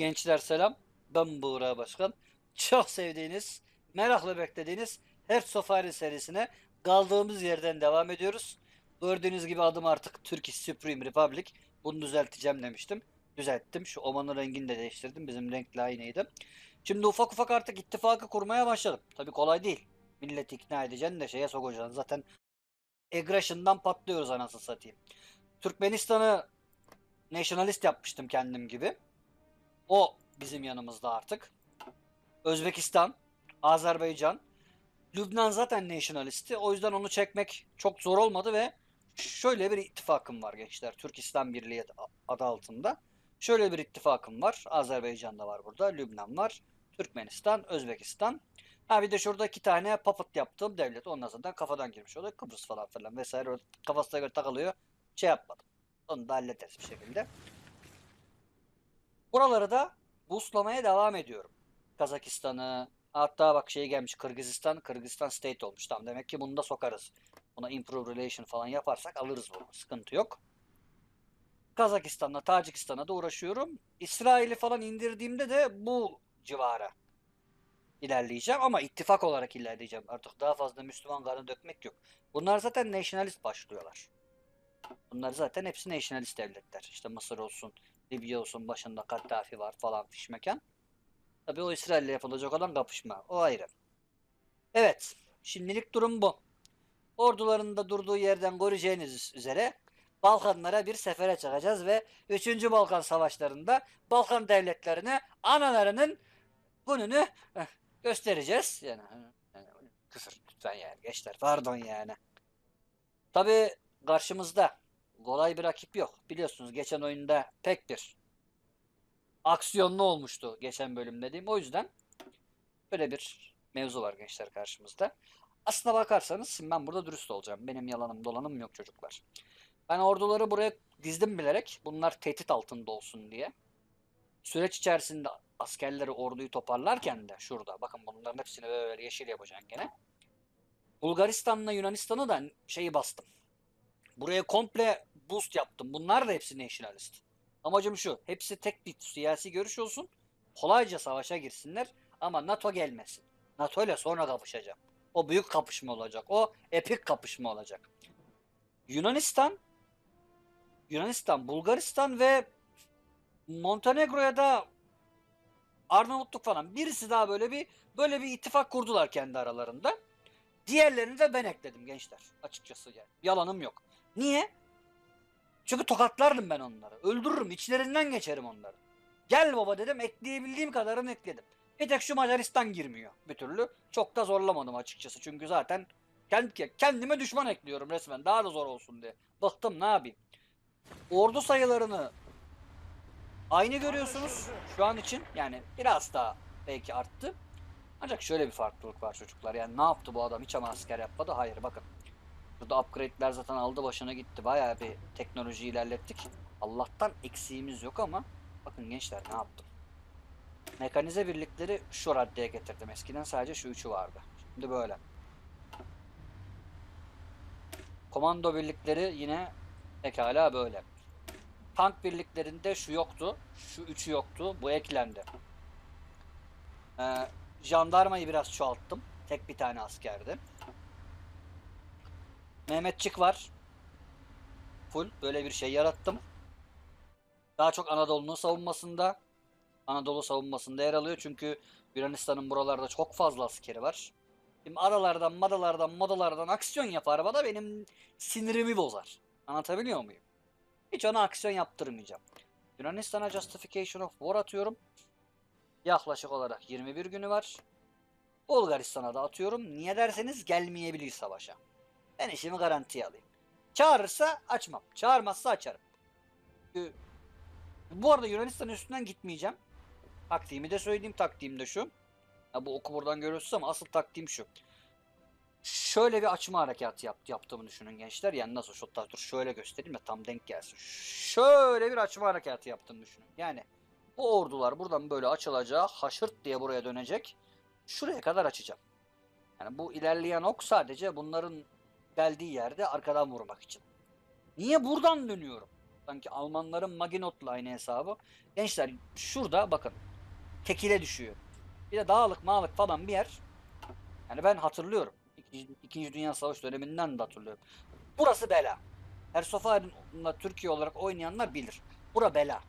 Gençler selam. Ben Buğra Başkan. Çok sevdiğiniz, merakla beklediğiniz Hearts of Iron serisine kaldığımız yerden devam ediyoruz. Gördüğünüz gibi adım artık Turkish Supreme Republic. Bunu düzelteceğim demiştim. Düzelttim. Şu omanın rengini de değiştirdim. Bizim renkle aynıydı. Şimdi ufak ufak artık ittifakı kurmaya başladım. Tabii kolay değil. Milleti ikna edeceksin de şeye sokacaksın. Zaten aggression'dan patlıyoruz anasını satayım. Türkmenistan'ı nationalist yapmıştım kendim gibi. O bizim yanımızda artık. Özbekistan, Azerbaycan, Lübnan zaten nationalisti. O yüzden onu çekmek çok zor olmadı ve şöyle bir ittifakım var gençler. Türkistan Birliği adı altında. Şöyle bir ittifakım var. Azerbaycan da var burada. Lübnan var. Türkmenistan, Özbekistan. Ha bir de şurada iki tane puppet yaptığım devlet. Ondan zaten kafadan girmiş oluyor. Kıbrıs falan filan vesaire. Kafasına göre takılıyor. Şey yapmadım. Onu da hallederiz bir şekilde. Buraları da boostlamaya devam ediyorum. Kazakistan'ı, hatta bak şey gelmiş Kırgızistan, Kırgızistan state olmuş. Tamam demek ki bunu da sokarız. Buna improve relation falan yaparsak alırız bunu. Sıkıntı yok. Kazakistan'la, Tacikistan'a da uğraşıyorum. İsrail'i falan indirdiğimde de bu civara ilerleyeceğim ama ittifak olarak ilerleyeceğim. Artık daha fazla Müslüman kanı dökmek yok. Bunlar zaten nationalist başlıyorlar. Bunlar zaten hepsi nationalist devletler. İşte Mısır olsun, Libya olsun başında Kaddafi var falan fişmeken. Tabii o İsrail'le yapılacak olan kapışma. O ayrı. Evet. Şimdilik durum bu. Orduların da durduğu yerden göreceğiniz üzere Balkanlara bir sefere çıkacağız ve 3. Balkan Savaşları'nda Balkan devletlerine analarının gününü eh, göstereceğiz. Yani, yani küfür lütfen yani gençler pardon yani. Tabii karşımızda kolay bir rakip yok. Biliyorsunuz geçen oyunda pek bir aksiyonlu olmuştu geçen bölüm dediğim. O yüzden böyle bir mevzu var gençler karşımızda. Aslına bakarsanız ben burada dürüst olacağım. Benim yalanım dolanım yok çocuklar. Ben orduları buraya dizdim bilerek. Bunlar tehdit altında olsun diye. Süreç içerisinde askerleri orduyu toparlarken de şurada bakın bunların hepsini böyle yeşil yapacaksın gene. Bulgaristan'la Yunanistan'ı da şeyi bastım. Buraya komple boost yaptım. Bunlar da hepsi nationalist. Amacım şu. Hepsi tek bir siyasi görüş olsun. Kolayca savaşa girsinler ama NATO gelmesin. NATO ile sonra kapışacağım. O büyük kapışma olacak. O epik kapışma olacak. Yunanistan Yunanistan, Bulgaristan ve Montenegro'ya da Arnavutluk falan birisi daha böyle bir böyle bir ittifak kurdular kendi aralarında. Diğerlerini de ben ekledim gençler açıkçası yani. Yalanım yok. Niye? Çünkü tokatlardım ben onları. Öldürürüm, içlerinden geçerim onları. Gel baba dedim, ekleyebildiğim kadarını ekledim. Bir tek şu Macaristan girmiyor bir türlü. Çok da zorlamadım açıkçası. Çünkü zaten kendi, kendime düşman ekliyorum resmen. Daha da zor olsun diye. Bıktım ne yapayım. Ordu sayılarını aynı görüyorsunuz şu an için. Yani biraz daha belki arttı. Ancak şöyle bir farklılık var çocuklar. Yani ne yaptı bu adam? Hiç ama asker yapmadı. Hayır bakın. Burada upgrade'ler zaten aldı başına gitti. Bayağı bir teknoloji ilerlettik. Allah'tan eksiğimiz yok ama bakın gençler ne yaptım. Mekanize birlikleri şu raddeye getirdim. Eskiden sadece şu üçü vardı. Şimdi böyle. Komando birlikleri yine pekala böyle. Tank birliklerinde şu yoktu. Şu üçü yoktu. Bu eklendi. Ee, jandarmayı biraz çoğalttım. Tek bir tane askerdi. Mehmetçik var. Full böyle bir şey yarattım. Daha çok Anadolu'nun savunmasında. Anadolu savunmasında yer alıyor çünkü Yunanistan'ın buralarda çok fazla askeri var. Şimdi aralardan, madalardan, modalardan aksiyon yapar bana benim sinirimi bozar. Anlatabiliyor muyum? Hiç ona aksiyon yaptırmayacağım. Yunanistan'a Justification of War atıyorum. Yaklaşık olarak 21 günü var. Bulgaristan'a da atıyorum. Niye derseniz gelmeyebilir savaşa. Ben işimi garantiye alayım. Çağırırsa açmam. Çağırmazsa açarım. Çünkü bu arada Yunanistan'ın üstünden gitmeyeceğim. Taktiğimi de söyleyeyim. Taktiğim de şu. Ha, bu oku buradan görüyorsunuz ama asıl taktiğim şu. Şöyle bir açma harekatı yap, yaptığımı düşünün gençler. Yani nasıl şu dur şöyle göstereyim de tam denk gelsin. Şöyle bir açma harekatı yaptığımı düşünün. Yani bu ordular buradan böyle açılacağı haşırt diye buraya dönecek. Şuraya kadar açacağım. Yani bu ilerleyen ok sadece bunların geldiği yerde arkadan vurmak için. Niye buradan dönüyorum? Sanki Almanların Maginot'la aynı hesabı. Gençler şurada bakın. Tekile düşüyor. Bir de dağlık mağlık falan bir yer. Yani ben hatırlıyorum. İkinci, İkinci Dünya Savaşı döneminden de hatırlıyorum. Burası bela. Ersofarin'la Türkiye olarak oynayanlar bilir. Bura bela.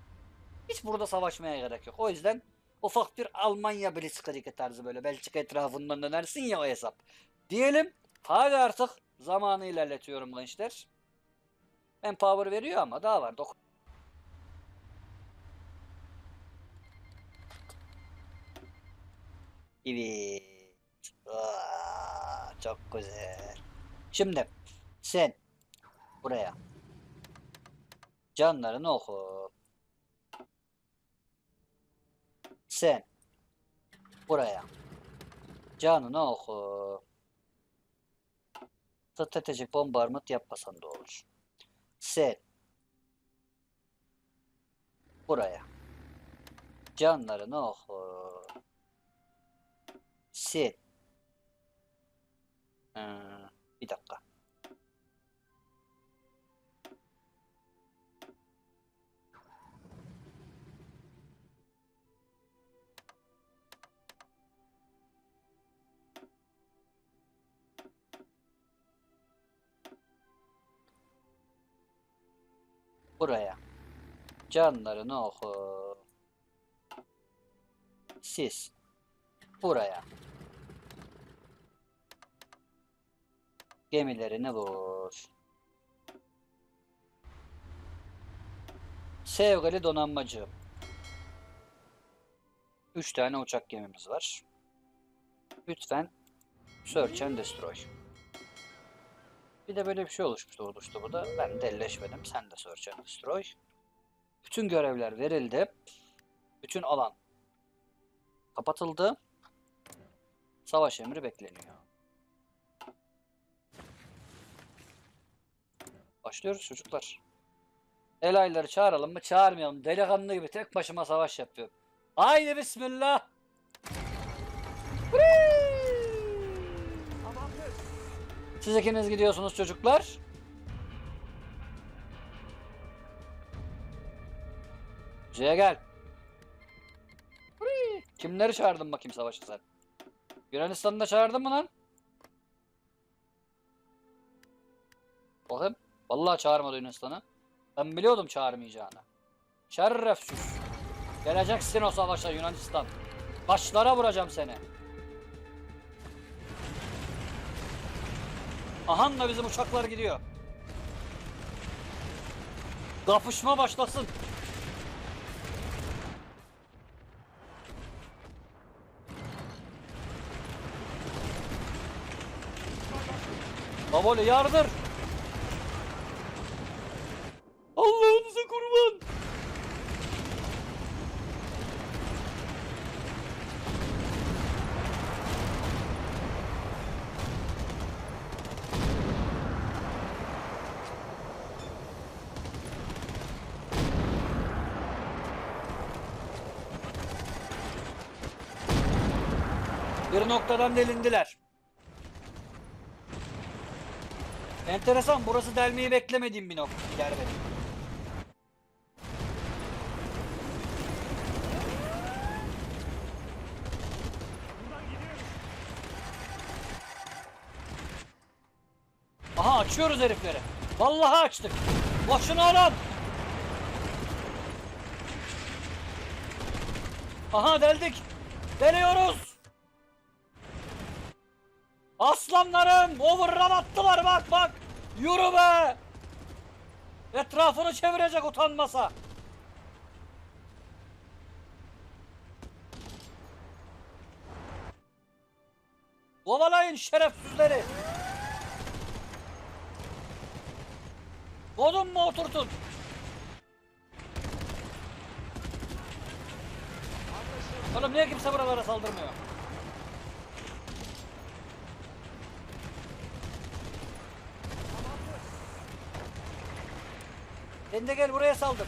Hiç burada savaşmaya gerek yok. O yüzden ufak bir Almanya Blitzkrieg tarzı böyle Belçika etrafından dönersin ya o hesap. Diyelim hadi artık zamanı ilerletiyorum gençler. Ben power veriyor ama daha var. Dok Evet. Aa, çok güzel. Şimdi sen buraya canlarını oku. Sen buraya canını oku. Stratejik bombardıman yapmasan da olur. Sen buraya canlarını oku. Sen Ee, bir dakika. Buraya. Canlarını oku. Siz. Buraya. Gemilerini vur. Sevgili donanmacı. Üç tane uçak gemimiz var. Lütfen Search and Destroy. Bir de böyle bir şey oluşmuştu oluştu burada. Ben de elleşmedim. Sen de Search and Destroy. Bütün görevler verildi. Bütün alan kapatıldı. Savaş emri bekleniyor. Başlıyoruz çocuklar. El ayları çağıralım mı? Çağırmayalım. Delikanlı gibi tek başıma savaş yapıyorum. Haydi bismillah. Siz ikiniz gidiyorsunuz çocuklar. C'ye gel. Kimleri çağırdın bakayım savaşa sen? Yunanistan'ı da çağırdın mı lan? Bakayım. Vallahi çağırmadı Yunanistan'ı. Ben biliyordum çağırmayacağını. Şerefsiz. Geleceksin o savaşa Yunanistan. Başlara vuracağım seni. Ahan da bizim uçaklar gidiyor. Kapışma başlasın. Baboli yardır. Bir noktadan delindiler. Enteresan. Burası delmeyi beklemediğim bir nokta. benim. Aha açıyoruz herifleri. Vallahi açtık. Boşuna alın. Aha deldik. Deliyoruz. Aslanlarım overrun attılar bak bak. Yürü be. Etrafını çevirecek utanmasa. Kovalayın şerefsizleri. Kodun mu oturtun? Oğlum niye kimse buralara saldırmıyor? Sen de gel buraya saldır.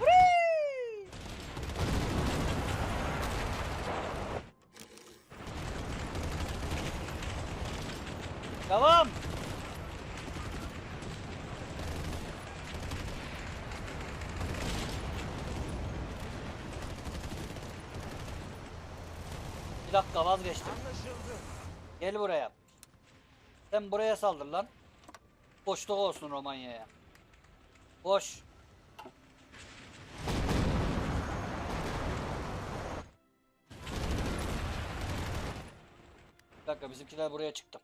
Hurray! Bir dakika vazgeçtim. Gel buraya. Sen buraya saldır lan. Boşluk olsun Romanya'ya. Boş. Bir dakika bizimkiler buraya çıktı.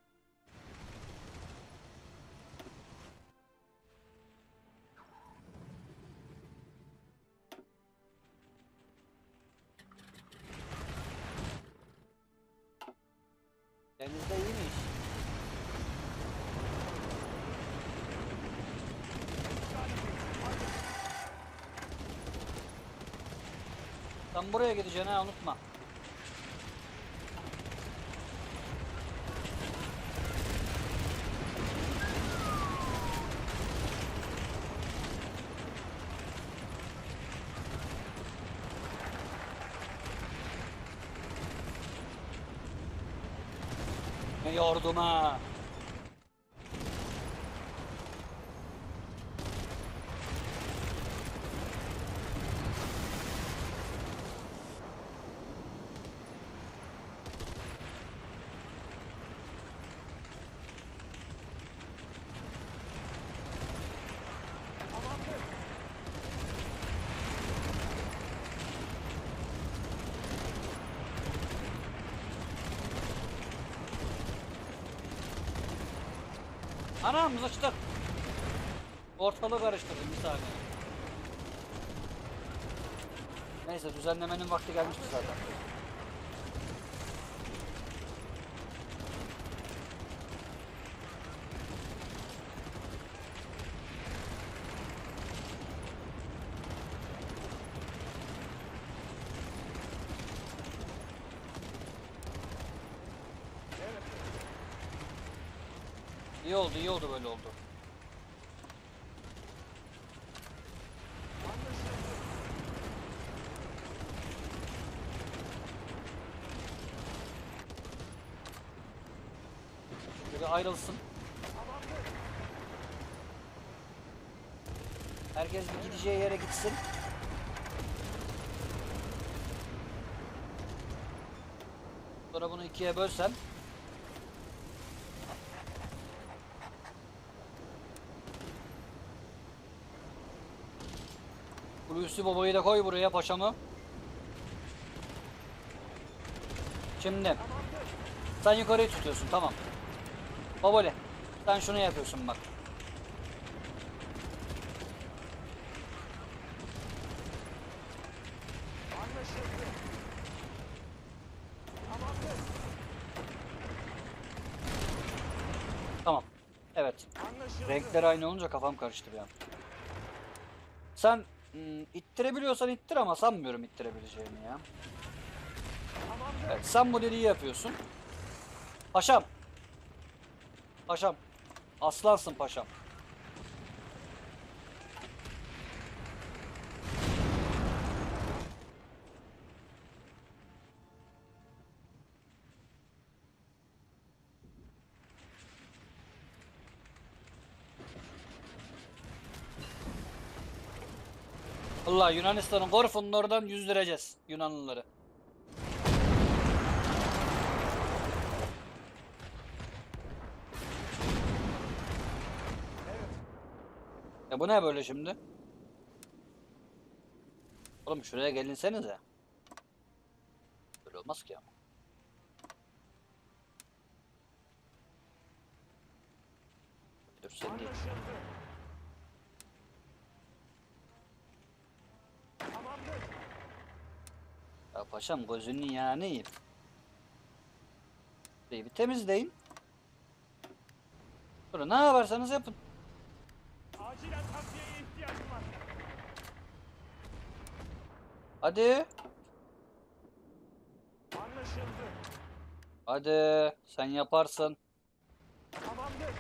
Buraya gideceksin ha unutma. Ne Anam sıçtık. Ortalığı karıştırdım bir saniye. Neyse düzenlemenin vakti gelmişti zaten. İyi oldu, iyi oldu böyle oldu. Biri ayrılsın. Herkes bir gideceği yere gitsin. Sonra bunu ikiye bölsem. Hulusi babayı da koy buraya paşamı. Şimdi sen yukarıyı tutuyorsun tamam. Babole sen şunu yapıyorsun bak. Tamam. Evet. Renkler aynı olunca kafam karıştı bir an. Sen hmm, ittirebiliyorsan ittir ama sanmıyorum ittirebileceğini ya. Evet, sen bu dediği yapıyorsun. Paşam. Paşam. Aslansın paşam. Yunanistan'ın Korfu'nun oradan yüzdüreceğiz Yunanlıları. Ya bu ne böyle şimdi? Oğlum şuraya gelinsenize. Böyle olmaz ki ama. Dur sen değil. Paşam gözünün yağını yiyeyim. Burayı bir temizleyin. Sonra ne yaparsanız yapın. Acilen takviyeye ihtiyacım var. Hadi. Anlaşıldı. Hadi. Sen yaparsın. Tamamdır.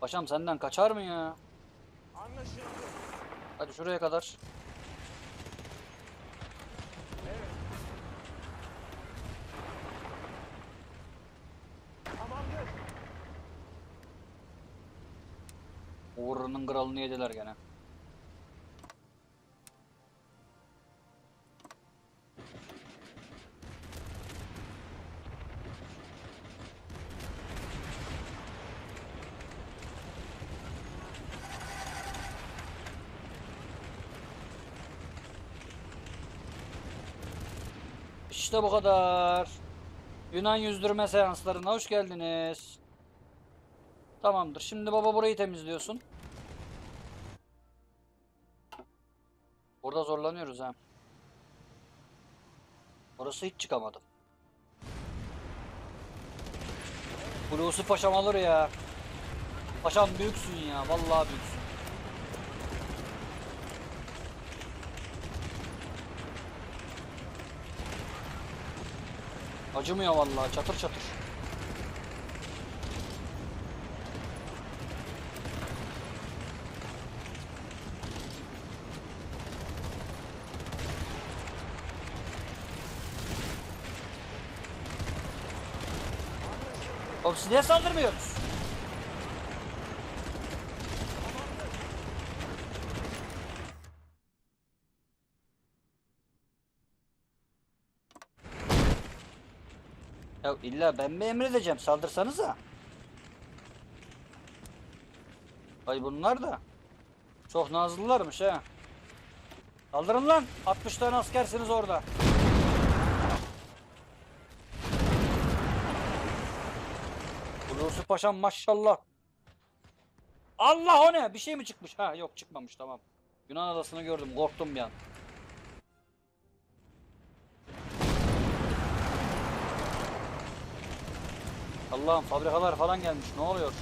Paşam senden kaçar mı ya? Anlaşıldı. Hadi şuraya kadar. Uğur'un kralını yediler gene. İşte bu kadar. Yunan yüzdürme seanslarına hoş geldiniz. Tamamdır. Şimdi baba burayı temizliyorsun. Burası hiç çıkamadım. Hulusi Paşam alır ya. Paşam büyüksün ya. Vallahi büyüksün. Acımıyor vallahi çatır çatır. Siz niye? Ya illa ben mi emredeceğim? Saldırsanıza. Ay bunlar da çok nazlılarmış ha. Saldırın lan. 60 tane askersiniz orada. Hulusi Paşam maşallah. Allah o ne? Bir şey mi çıkmış? Ha yok çıkmamış tamam. Yunan adasını gördüm. Korktum bir an. Allah'ım fabrikalar falan gelmiş. Ne oluyor?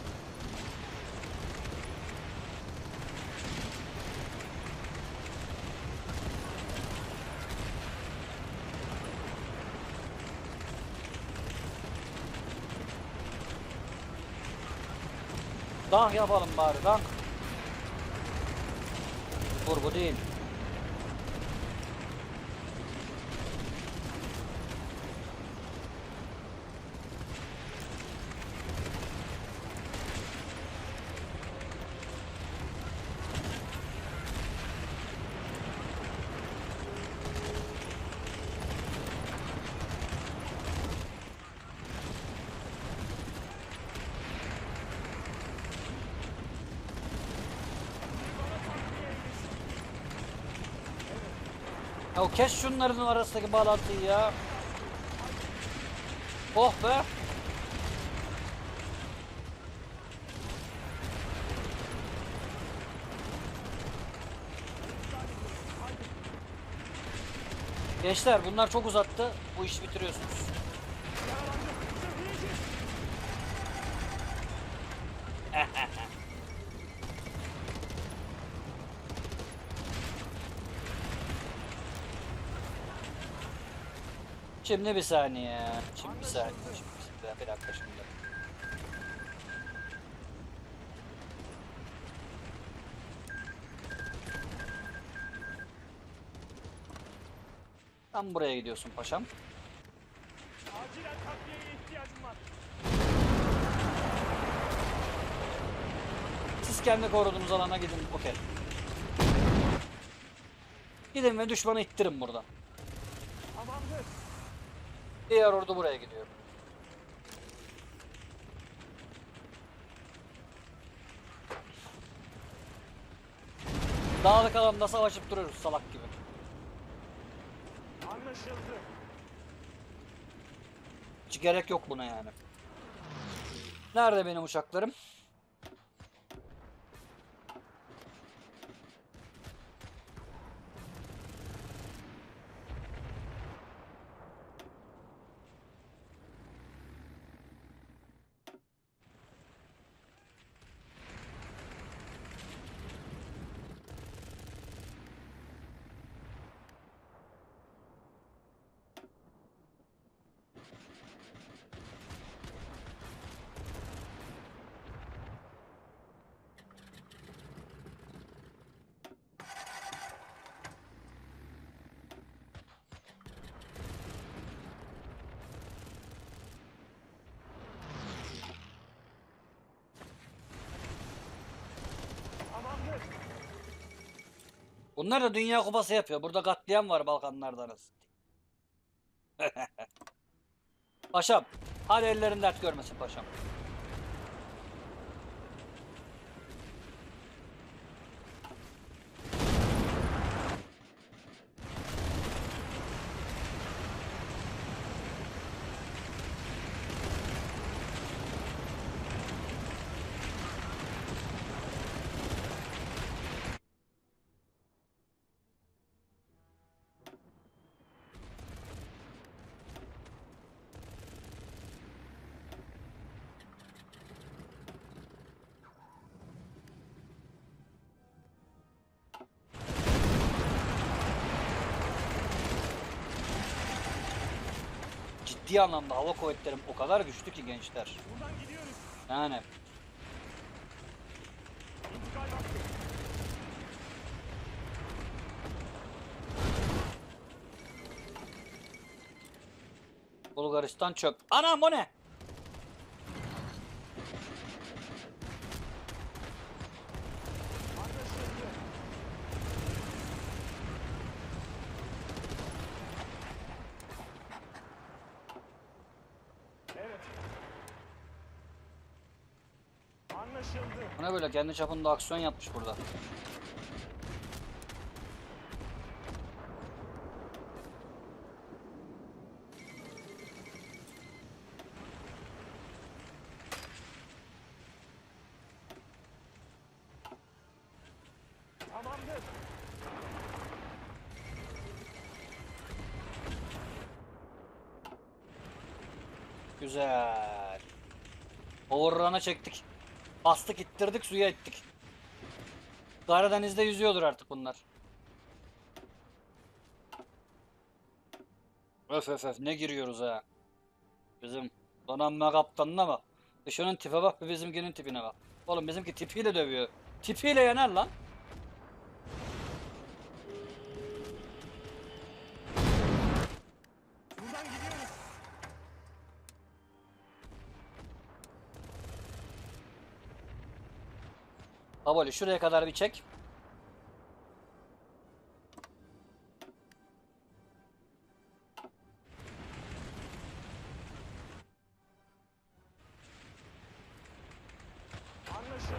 Dank yapalım bari dank. Dur bu değil. Ya kes şunların arasındaki bağlantıyı ya. Oh be. Gençler bunlar çok uzattı. Bu işi bitiriyorsunuz. Şimdi bir saniye. Şimdi bir saniye. Şimdi bir, bir dakika şimdi. Tam buraya gidiyorsun paşam. Acilen takviyeye ihtiyacım var. Siz kendi koruduğunuz alana gidin. Okey. Gidin ve düşmanı ittirin buradan. Diğer ordu buraya gidiyor. Dağlık alanda savaşıp duruyoruz salak gibi. Anlaşıldı. Hiç gerek yok buna yani. Nerede benim uçaklarım? Bunlar da Dünya Kupası yapıyor. Burada katliam var Balkanlardanız. paşam. Hadi ellerin dert görmesin paşam. Ciddi anlamda hava kuvvetlerim o kadar güçlü ki gençler. Yani. Bulgaristan çöp. Anam o ne? Anlaşıldı. Evet. Anlaşıldı. Bu ne böyle kendi çapında aksiyon yapmış burada. Tamamdır. Güzel. Overrun'a çektik. Bastık ittirdik suya ettik. Karadeniz'de yüzüyordur artık bunlar. Öf öf öf ne giriyoruz ha. Bizim donanma kaptanına bak. Şunun tipe bak bizimkinin tipine bak. Oğlum bizimki tipiyle dövüyor. Tipiyle yener lan. Baboli şuraya kadar bir çek.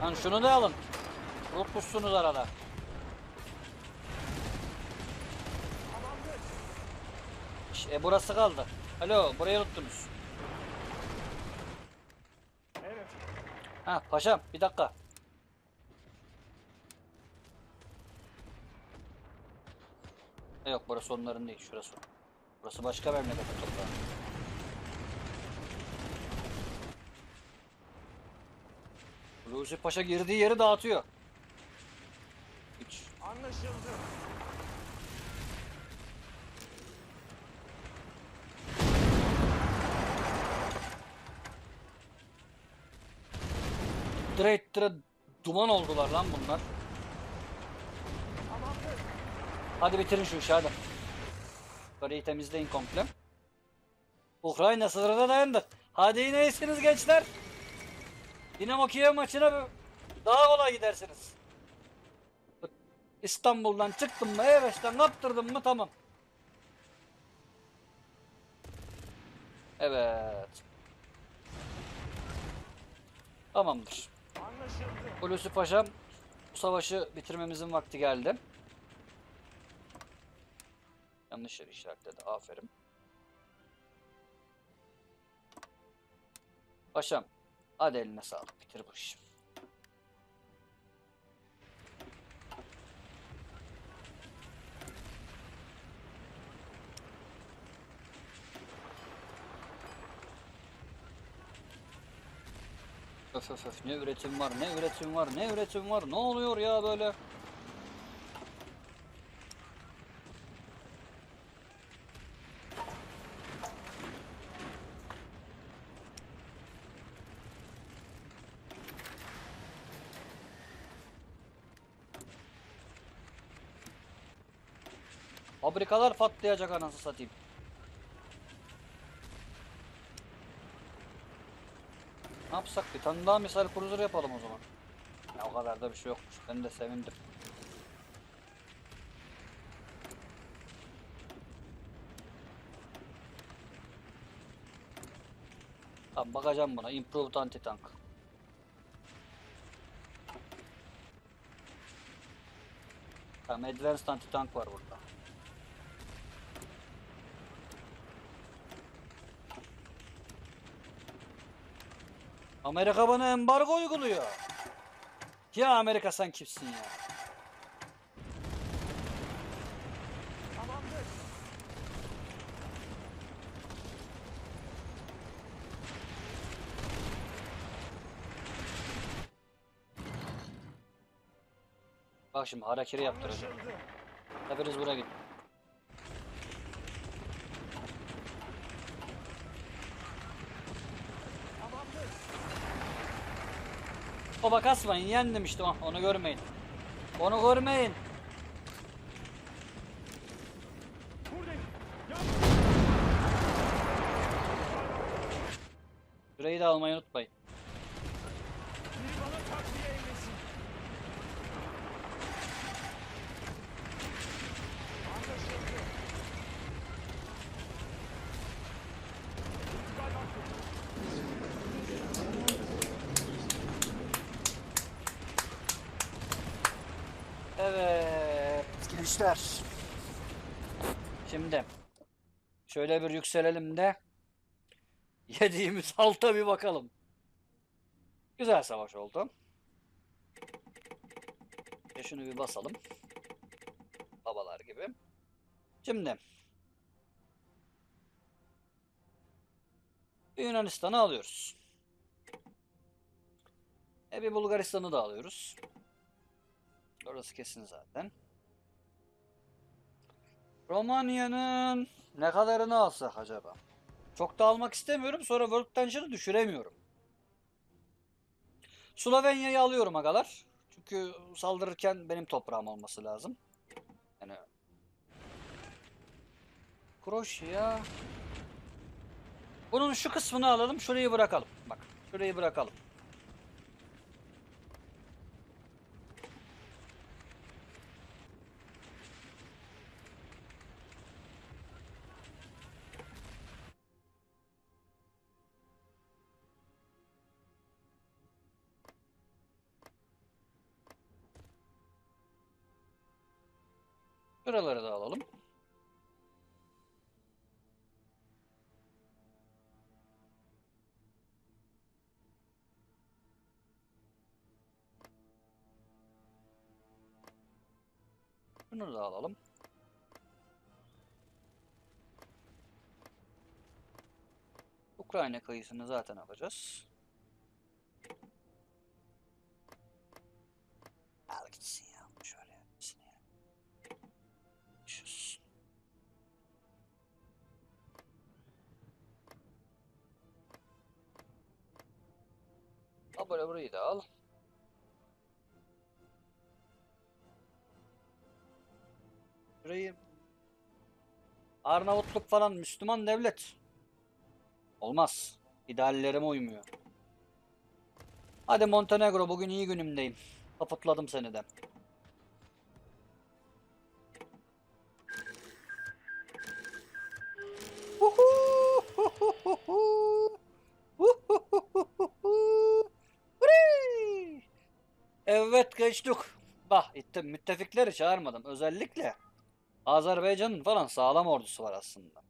Lan şunu da alın. Ruh pussunuz arada. E burası kaldı. Alo burayı unuttunuz. Evet. Ha paşam bir dakika. E, Yok burası onların değil şurası. Burası başka memleketin toprağı. Hulusi Paşa girdiği yeri dağıtıyor. Hiç. Anlaşıldı. Direkt direkt duman oldular lan bunlar. Hadi bitirin şu işi hadi. Yukarıyı temizleyin komple. Ukrayna sınırına dayandı. Hadi yine iyisiniz gençler. Dinamo Kiev maçına daha kolay gidersiniz. İstanbul'dan çıktım mı, E5'ten kaptırdım mı tamam. Evet. Tamamdır. Hulusi Paşam bu savaşı bitirmemizin vakti geldi. Yanlış yeri işaretledi. Aferin. Paşam hadi eline sağlık. Bitir bu işi. Öf öf öf ne üretim var ne üretim var ne üretim var ne oluyor ya böyle? Fabrikalar patlayacak anasını satayım. Ne yapsak bir tane daha misal cruiser yapalım o zaman. Ya o kadar da bir şey yokmuş. Ben de sevindim. Tamam bakacağım buna. Improved anti-tank. Tamam advanced anti-tank var burada. Amerika bana embargo uyguluyor. Ya Amerika sen kimsin ya? Bak şimdi harakiri yaptıracağım. Hepiniz buraya gidin. Baba kasmayın yendim işte o- onu görmeyin. Onu görmeyin. Süreyi de almayı unutmayın. Biri bana takviye eylesin. Anlaşıldı. İkbal hakkı. Evet gençler. Şimdi şöyle bir yükselelim de yediğimiz halta bir bakalım. Güzel savaş oldu. Ve şunu bir basalım. Babalar gibi. Şimdi Yunanistan'ı alıyoruz. E bir Bulgaristan'ı da alıyoruz. Orası kesin zaten. Romanya'nın ne kadarını alsak acaba? Çok da almak istemiyorum. Sonra World Tension'ı düşüremiyorum. Slovenya'yı alıyorum agalar. Çünkü saldırırken benim toprağım olması lazım. Yani Kroşya Bunun şu kısmını alalım, şurayı bırakalım. Bak, şurayı bırakalım. Şuraları da alalım. Şunu da alalım. Ukrayna kıyısını zaten alacağız. Al böyle burayı da al. Şurayı Arnavutluk falan Müslüman devlet. Olmaz. İdeallerime uymuyor. Hadi Montenegro bugün iyi günümdeyim. Kapatladım seni de. Geçtik. Bak ittim müttefikleri çağırmadım. Özellikle Azerbaycan'ın falan sağlam ordusu var aslında.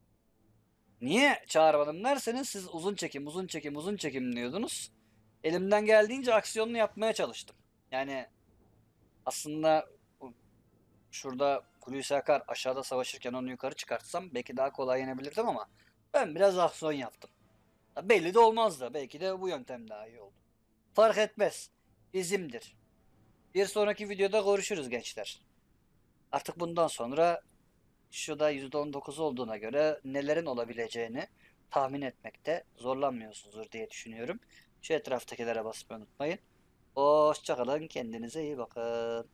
Niye çağırmadım derseniz siz uzun çekim, uzun çekim, uzun çekim diyordunuz. Elimden geldiğince aksiyonlu yapmaya çalıştım. Yani aslında şurada Hulusi Akar aşağıda savaşırken onu yukarı çıkartsam belki daha kolay yenebilirdim ama ben biraz aksiyon yaptım. Belli de olmazdı. Belki de bu yöntem daha iyi oldu. Fark etmez. Bizimdir. Bir sonraki videoda görüşürüz gençler. Artık bundan sonra şu da %19 olduğuna göre nelerin olabileceğini tahmin etmekte zorlanmıyorsunuzdur diye düşünüyorum. Şu etraftakilere basmayı unutmayın. Hoşçakalın. Kendinize iyi bakın.